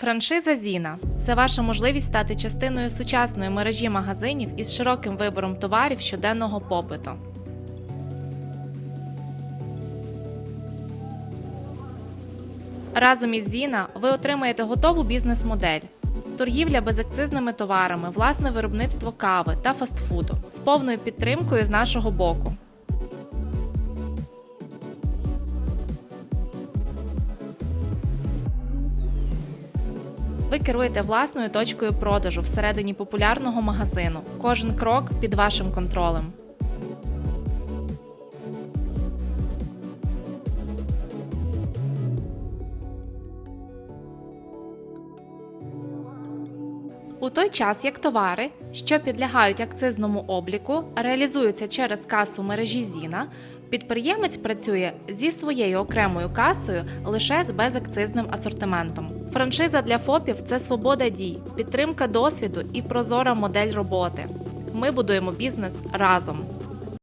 Франшиза Зіна це ваша можливість стати частиною сучасної мережі магазинів із широким вибором товарів щоденного попиту. Разом із Зіна ви отримаєте готову бізнес-модель. Торгівля безакцизними товарами, власне виробництво кави та фастфуду з повною підтримкою з нашого боку. Ви керуєте власною точкою продажу всередині популярного магазину. Кожен крок під вашим контролем. У той час як товари, що підлягають акцизному обліку, реалізуються через касу мережі Зіна, підприємець працює зі своєю окремою касою лише з безакцизним асортиментом. Франшиза для ФОПів це свобода дій, підтримка досвіду і прозора модель роботи. Ми будуємо бізнес разом.